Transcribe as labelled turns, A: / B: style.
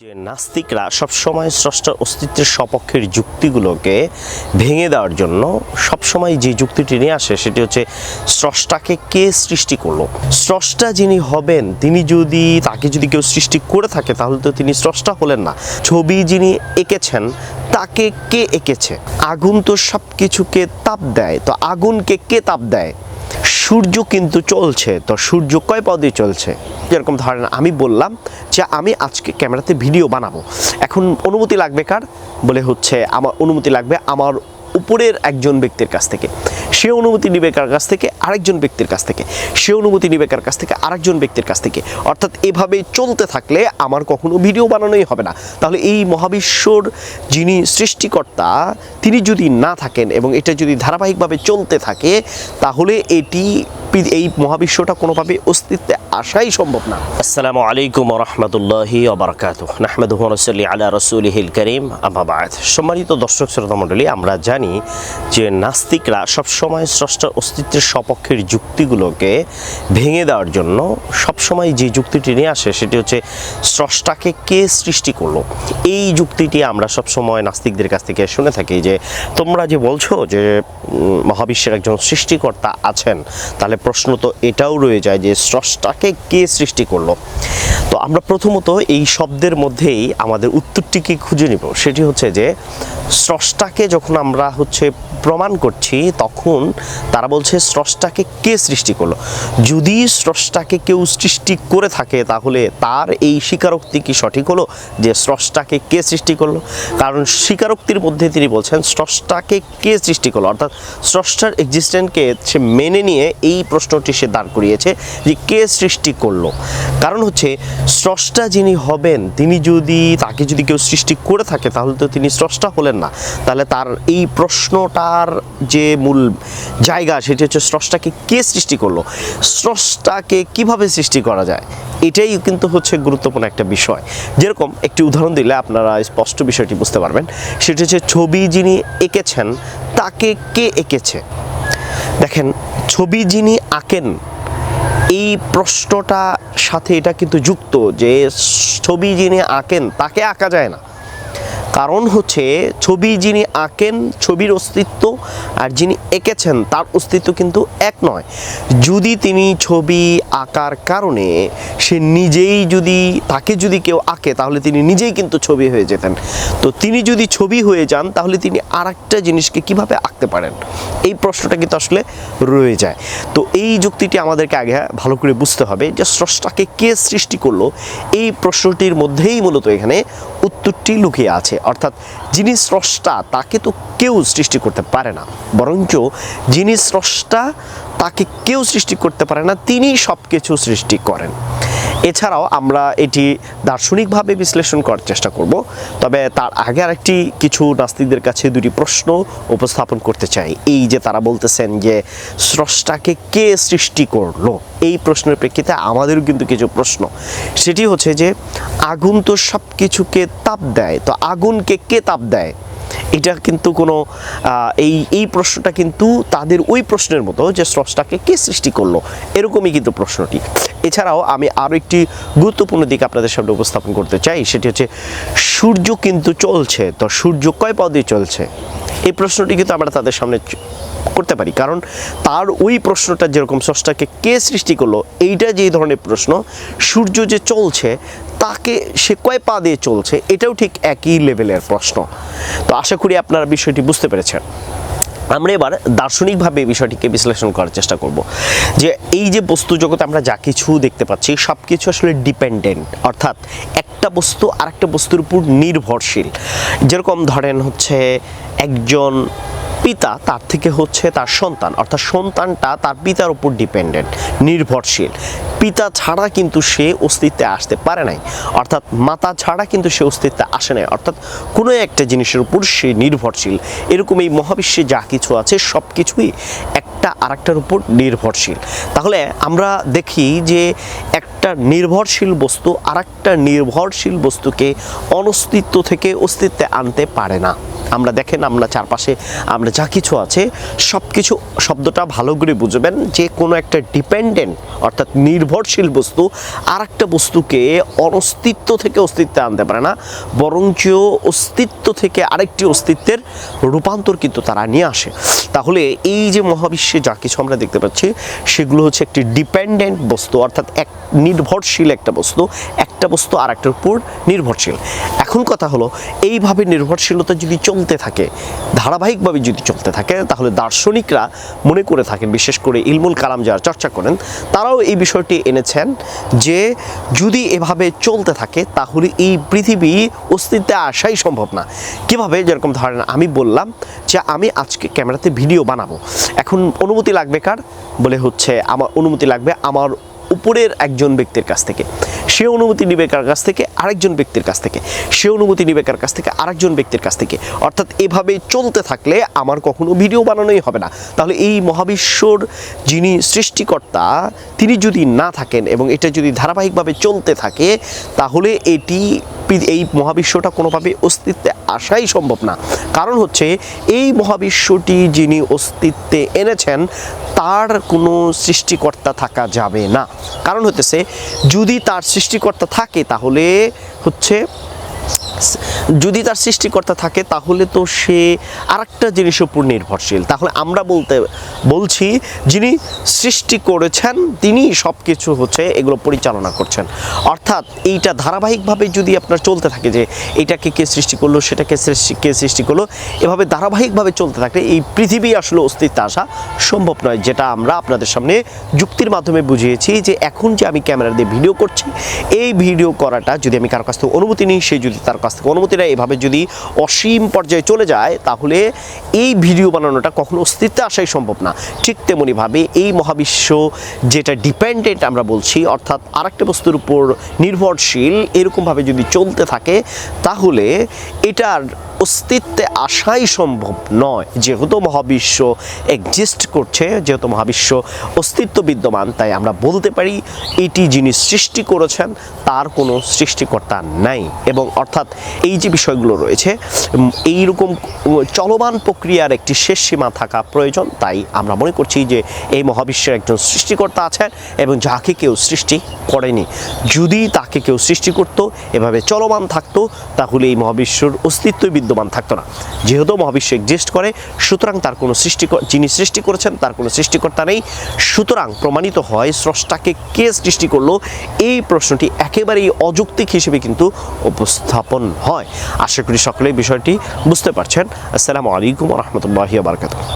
A: যে নাস্তিকরা সবসময় স্রষ্টার অস্তিত্বের সপক্ষের যুক্তিগুলোকে ভেঙে দেওয়ার জন্য সবসময় যে যুক্তিটি নিয়ে আসে সেটি হচ্ছে স্রষ্টাকে কে সৃষ্টি করল? স্রষ্টা যিনি হবেন, তিনি যদি তাকে যদি কেউ সৃষ্টি করে থাকে, তাহলে তো তিনি স্রষ্টা হলেন না। ছবি যিনি এঁকেছেন, তাকে কে এঁকেছে? আগুন তো সব কিছুকে তাপ দেয়। তো আগুনকে কে তাপ দেয়? সূর্য কিন্তু চলছে, তো সূর্য কয় পদে চলছে? যেরকম ধরেন আমি বললাম যে আমি আজকে ক্যামেরাতে ভিডিও বানাবো। এখন অনুমতি লাগবে কার? বলে হচ্ছে আমার, অনুমতি লাগবে আমার উপরের একজন ব্যক্তির কাছ থেকে। সে অনুমতি নিবে কার কাছ থেকে? আরেকজন ব্যক্তির কাছ থেকে। সে অনুমতি নিবে কার কাছ থেকে? আরেকজন ব্যক্তির কাছ থেকে। অর্থাৎ এভাবে চলতে থাকলে আমার কখনো ভিডিও বানানোই হবে না। তাহলে এই মহাবিশ্বর যিনি সৃষ্টিকর্তা, তিনি যদি না থাকেন এবং এটা যদি ধারাবাহিকভাবে চলতে থাকে, তাহলে এটি এই মহাবিশ্বটা কোনোভাবে অস্তিত্বে আসাই সম্ভব না। আসসালামু আলাইকুম রহমতুল্লাহি ওবরাকাত নাহমেদ রসলি আলা রসুলহিল করিম আবাবাদ সম্মানিত দর্শক শ্রোতা মণ্ডলী, আমরা জানি যে নাস্তিকরা সবসময় স্রষ্টার অস্তিত্বের সপক্ষের যুক্তিগুলোকে ভেঙে দেওয়ার জন্য সবসময় যে যুক্তিটি নিয়ে আসে সেটি হচ্ছে স্রষ্টাকে কে সৃষ্টি করল? এই যুক্তিটি আমরা সবসময় নাস্তিকদের কাছ থেকে শুনে থাকি যে তোমরা যে বলছো যে মহাবিশ্বের একজন সৃষ্টিকর্তা আছেন, তাহলে প্রশ্ন তো এটাও রয়ে যায় যে স্রষ্টাকে কে সৃষ্টি করল? তো আমরা প্রথমত এই শব্দের মধ্যেই আমাদের উত্তরটিকে খুঁজে নিব? সেটি হচ্ছে যে, স্রষ্টাকে যখন আমরা হচ্ছে প্রমাণ করছি, তখন তারা বলছে স্রষ্টাকে কে সৃষ্টি করল? যদি স্রষ্টাকে কেউ সৃষ্টি করে থাকে, তাহলে তার এই স্বীকারোক্তি কি সঠিক হলো? যে স্রষ্টাকে কে সৃষ্টি করল? কারণ স্বীকারোক্তির মধ্যে তিনি বলছেন, স্রষ্টাকে কে সৃষ্টি করল? অর্থাৎ স্রষ্টার এক্সিস্টেন্টকে সে মেনে নিয়ে এই প্রশ্নটি সে দাঁড় করিয়েছে যে কে সৃষ্টি করল। কারণ হচ্ছে, স্রষ্টা যিনি হবেন, তিনি যদি তাকে যদি কেউ সৃষ্টি করে থাকে, তাহলে তো তিনি স্রষ্টা হলেন না। তাহলে তার এই প্রশ্নটার যে মূল জায়গা, সেটি হচ্ছে স্রষ্টাকে কে সৃষ্টি করল? স্রষ্টাকে কীভাবে সৃষ্টি করা যায়? এটাই কিন্তু হচ্ছে গুরুত্বপূর্ণ একটা বিষয়। যেরকম একটি উদাহরণ দিলে আপনারা স্পষ্ট বিষয়টি বুঝতে পারবেন। সেটি হচ্ছে, ছবি যিনি এঁকেছেন, তাকে কে এঁকেছে? দেখেন ছবি যিনি আঁকেন, এই প্রশ্নটা সাথে এটা কিন্তু যুক্ত যে ছবি যিনি আঁকেন, তাকে আঁকা যায় না। কারণ হচ্ছে ছবি যিনি আঁকেন, ছবির অস্তিত্ব আর যিনি এঁকেছেন তার অস্তিত্ব কিন্তু এক নয়। যদি তিনি ছবি আঁকার কারণে সে নিজেই যদি, তাকে যদি কেউ আঁকে তাহলে তিনি নিজেই কিন্তু ছবি হয়ে যেতেন। তো তিনি যদি ছবি হয়ে যান তাহলে তিনি আর একটা জিনিসকে কীভাবে আঁকতে পারেন? এই প্রশ্নটা কিন্তু আসলে রয়ে যায়। তো এই যুক্তিটি আমাদেরকে আগে ভালো করে বুঝতে হবে যে স্রষ্টাকে কে সৃষ্টি করল? এই প্রশ্নটির মধ্যেই মূলত এখানে উত্তরটি লুকিয়ে আছে। অর্থাৎ যিনি স্রষ্টা, তাকে তো কেউ সৃষ্টি করতে পারে না। বরঞ্চ যিনি স্রষ্টা, তাকে কেউ সৃষ্টি করতে পারে না তিনি সব কিছু সৃষ্টি করেন। এছাড়াও আমরা এটি দার্শনিকভাবে বিশ্লেষণ করার চেষ্টা করব। তবে তার আগে আরেকটি কিছু নাস্তিকদের কাছে দুটি প্রশ্ন উপস্থাপন করতে চাই। এই যে তারা বলতেছেন যে স্রষ্টাকে কে সৃষ্টি করল? এই প্রশ্নের প্রেক্ষিতে আমাদেরও কিন্তু কিছু প্রশ্ন। সেটি হচ্ছে যে, আগুন তো সব কিছুকে তাপ দেয়। তো আগুনকে কে তাপ দেয়? এটা কিন্তু কোনো এই এই প্রশ্নটা কিন্তু তাদের ওই প্রশ্নের মতো যে স্রষ্টাকে কে সৃষ্টি করল, এরকমই কিন্তু প্রশ্নটি। এছাড়াও আমি আরও একটি গুরুত্বপূর্ণ দিক আপনাদের সামনে উপস্থাপন করতে চাই, সেটি হচ্ছে সূর্য কিন্তু চলছে, তো সূর্য কয় পদে চলছে? এই প্রশ্নটি কিন্তু আমরা তাদের সামনে করতে পারি। কারণ তার ওই প্রশ্নটা যেরকম স্রষ্টাকে কে সৃষ্টি করল, এইটা যে ধরনের প্রশ্ন, সূর্য যে চলছে, তাকে সে কয় পা দিয়ে চলছে, এটাও ঠিক একই লেভেলের প্রশ্ন। তো আশা করি আপনারা বিষয়টি বুঝতে পেরেছেন। আমরা এবার দার্শনিকভাবে এই বিষয়টিকে বিশ্লেষণ করার চেষ্টা করব। যে এই যে বস্তু জগতে আমরা যা কিছু দেখতে পাচ্ছি সব কিছু আসলে ডিপেন্ডেন্ট অর্থাৎ একটা বস্তু আরেকটা বস্তুর উপর নির্ভরশীল। যেরকম ধরেন হচ্ছে একজন পিতা তার থেকে হচ্ছে তার সন্তান, অর্থাৎ সন্তানটা তার পিতার উপর ডিপেন্ডেন্ট নির্ভরশীল। পিতা ছাড়া কিন্তু সে অস্তিত্বে আসতে পারে নাই। অর্থাৎ মাতা ছাড়া কিন্তু সে অস্তিত্বে আসে নাই। অর্থাৎ কোনো একটা জিনিসের উপর সে নির্ভরশীল। এরকম এই মহাবিশ্বে যা কিছু আছে সব কিছুই একটা আরেকটার উপর নির্ভরশীল। তাহলে আমরা দেখি যে একটা নির্ভরশীল বস্তু আরেকটা নির্ভরশীল বস্তুকে অনস্তিত্ব থেকে অস্তিত্বে আনতে পারে না। আমরা দেখেন, আমরা চারপাশে, আমরা যা কিছু আছে সব কিছু শব্দটা ভালো করে বুঝবেন যে কোনো একটা ডিপেন্ডেন্ট অর্থাৎ নির্ভরশীল বস্তু আর একটা বস্তুকে অনস্তিত্ব থেকে অস্তিত্বে আনতে পারে না, বরঞ্চ অস্তিত্ব থেকে আরেকটি অস্তিত্বের রূপান্তর কিন্তু তারা নিয়ে আসে। তাহলে এই যে মহাবিশ্বে যা কিছু আমরা দেখতে পাচ্ছি, সেগুলো হচ্ছে একটি ডিপেন্ডেন্ট বস্তু, অর্থাৎ এক নির্ভরশীল একটা বস্তু একটা বস্তু আর একটার উপর নির্ভরশীল। এখন কথা হলো, এইভাবে নির্ভরশীলতা যদি চলতে থাকে, ধারাবাহিকভাবে যদি চলতে থাকে, তাহলে দার্শনিকরা মনে করে থাকেন, বিশেষ করে ইলমুল কালাম যারা চর্চা করেন তারাও এই বিষয়টি এনেছেন যে যদি এভাবে চলতে থাকে, তাহলে এই পৃথিবী অস্তিত্বে আসাই সম্ভব না। কীভাবে? যেরকম ধরেন আমি বললাম যে আমি আজকে ক্যামেরাতে ভিডিও বানাবো। এখন অনুমতি লাগবে কার? বলে হচ্ছে আমার অনুমতি লাগবে আমার উপরের একজন ব্যক্তির কাছ থেকে। সে অনুমতি নিবে কার কাছ থেকে? আরেকজন ব্যক্তির কাছ থেকে। সে অনুমতি নিবে কার কাছ থেকে? আরেকজন ব্যক্তির কাছ থেকে। অর্থাৎ এভাবে চলতে থাকলে আমার কখনো ভিডিও বানানোই হবে না। তাহলে এই মহাবিশ্বর যিনি সৃষ্টিকর্তা, তিনি যদি না থাকেন এবং এটা যদি ধারাবাহিকভাবে চলতে থাকে, তাহলে এটি এই মহাবিশ্বটা কোনোভাবে অস্তিত্বে আসাই সম্ভব না। কারণ হচ্ছে, এই মহাবিশ্বটি যিনি অস্তিত্বে এনেছেন, তার কোনো সৃষ্টিকর্তা থাকা যাবে না। কারণ হতেছে যদি তার সৃষ্টিকর্তা থাকে, তাহলে হচ্ছে যদি তার সৃষ্টিকর্তা থাকে, তাহলে তো সে আরেকটা জিনিসের উপর নির্ভরশীল। তাহলে আমরা বলতে, বলছি, যিনি সৃষ্টি করেছেন, তিনি সব কিছু হচ্ছে এগুলো পরিচালনা করছেন। অর্থাৎ এইটা ধারাবাহিকভাবে যদি আপনার চলতে থাকে যে এটাকে কে সৃষ্টি করল, সেটাকে সৃষ্টি, কে সৃষ্টি করল, এভাবে ধারাবাহিকভাবে চলতে থাকলে এই পৃথিবী আসলে অস্তিত্বে আসা সম্ভব নয়, যেটা আমরা আপনাদের সামনে যুক্তির মাধ্যমে বুঝিয়েছি যে এখন যে আমি ক্যামেরা দিয়ে ভিডিও করছি, এই ভিডিও করাটা যদি আমি কারও কাছ থেকে অনুমতি নিই, সে যদি তার কাছ থেকে অনুমতি নেয় এভাবে যদি অসীম পর্যায়ে চলে যায়, তাহলে এই ভিডিও বানানোটা কখনো অস্তিত্বে আসাই সম্ভব না। ঠিক তেমনিভাবে এই মহাবিশ্ব যেটা ডিপেন্ডেন্ট আমরা বলছি, অর্থাৎ আরেকটা বস্তুর উপর নির্ভরশীল, এরকমভাবে যদি চলতে থাকে, তাহলে এটার অস্তিত্বে আসাই সম্ভব নয়। যেহেতু মহাবিশ্ব এক্সিস্ট করছে যেহেতু মহাবিশ্ব অস্তিত্ব বিদ্যমান তাই আমরা বলতে পারি এটি যিনি সৃষ্টি করেছেন তার কোনো সৃষ্টিকর্তা নাই। এবং অর্থাৎ এই যে বিষয়গুলো রয়েছে উম, এইরকম চলমান প্রক্রিয়ার একটি শেষ সীমা থাকা প্রয়োজন। তাই আমরা মনে করছি যে এই মহাবিশ্বের একজন সৃষ্টিকর্তা আছেন এবং যাকে কেউ সৃষ্টি করেনি। যদি তাকে কেউ সৃষ্টি করত এভাবে চলমান থাকতো তাহলে এই মহাবিশ্বর অস্তিত্বই বিদ্যমান থাকতো না। যেহেতু মহাবিশ্ব এক্সিস্ট করে, সুতরাং তার কোনো সৃষ্টি যিনি সৃষ্টি করেছেন, তার কোনো সৃষ্টিকর্তা নেই। সুতরাং প্রমাণিত হয়, স্রষ্টাকে কে সৃষ্টি করল? এই প্রশ্নটি একেবারেই অযৌক্তিক হিসেবে কিন্তু উপস্থাপন হয়। আশা করি সকলে বিষয়টি বুঝতে পারছেন। আসসালামু আলাইকুম রহমতুল্লাহি বারকাত